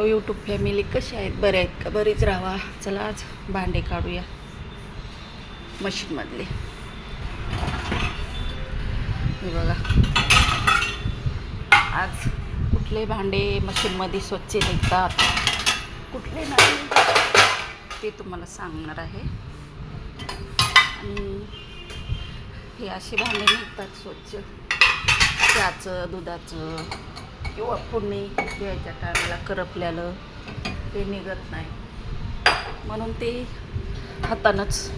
हो, YouTube family कशी आहेत? बरे आहेत का? बरीच राहा. चला आज भांडे काढूया. मशीनमधले हे बघा. आज कुठले भांडे मशीनमध्ये स्वच्छ निघतात? कुठले नाही? ते तुम्हाला सांगणार आहे. आणि हे असे भांडे निघतात स्वच्छ. चहाचं दुधाचं. किंवा फोडणी द्यायच्या टायमाला करपल्यालं. ते निघत नाही. म्हणून ते हातानंच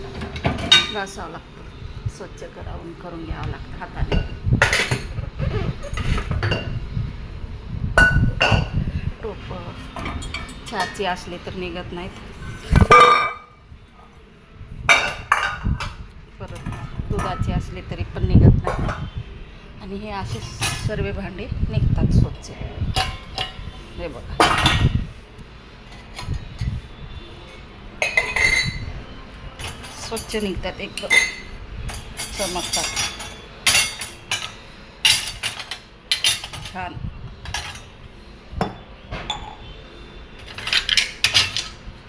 घासावं लागतं. स्वच्छ करावून करून घ्यावं लागतं हाताने. टोपं चहाचे असले तर निघत नाहीत. परत दुधाचे असले तरी पण निघत नाहीत. आणि हे असे सर्व भांडे निघतात स्वच्छ. हे बघा. स्वच्छ निघतात एकदम चमकतात. छान.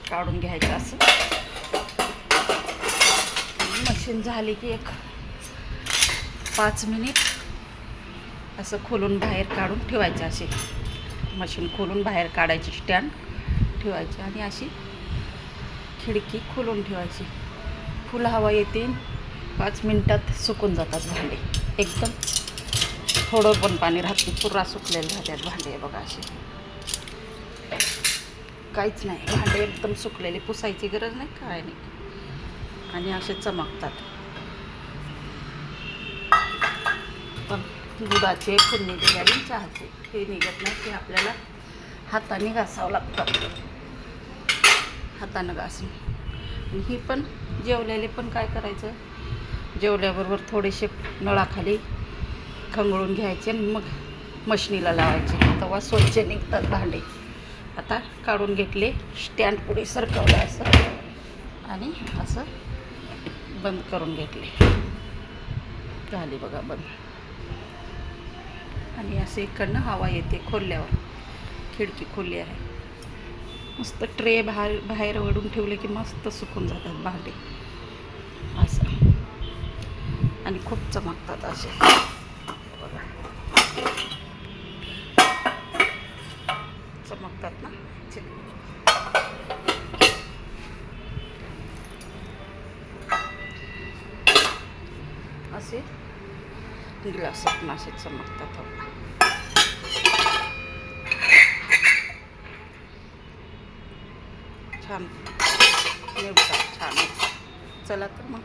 काढून घ्यायचं असं. मशीन झाली की एक पाच मिनिट असं खोलून बाहेर काढून ठेवायचं असे. मशीन खोलून बाहेर काढायची स्टँड ठेवायची आणि अशी खिडकी खोलून ठेवायची. फुल हवा येते पाच मिनटात सुकून जातात भांडे. एकदम थोडं पण पाणी राहते पुरा सुकलेले राहतात भांडे बघा असे. काहीच नाही भांडे एकदम सुकलेले पुसायची गरज नाही काय नाही. आणि असे चमकतात पण दुधाचे फोडणी दिल्याने चहाचे हे निघत नाही ते आपल्याला हाताने घासावं लागतं. हातानं घासून. आणि ही पण जेवलेले पण काय करायचं? जेवल्याबरोबर थोडेसे नळाखाली खंगळून घ्यायचे आणि मग मशनीला लावायचे. तेव्हा स्वच्छ निघतात भांडे. आता काढून घेतले स्टँड पुढे सरकवलं असं. आणि असं बंद करून घेतले. झाली बघा बंद. आणि असं इकडनं हवा येते खोलल्यावर. खिडकी खोली आहे. मस्त ट्रे बाहेर बाहेर ओढून ठेवले की मस्त सुकून जातात भांडे. असं. आणि खूप चमकतात असे. चमकतात ना? असे. ग्लासात असे चमकतात हो. छान निवडतात छान चला तर मग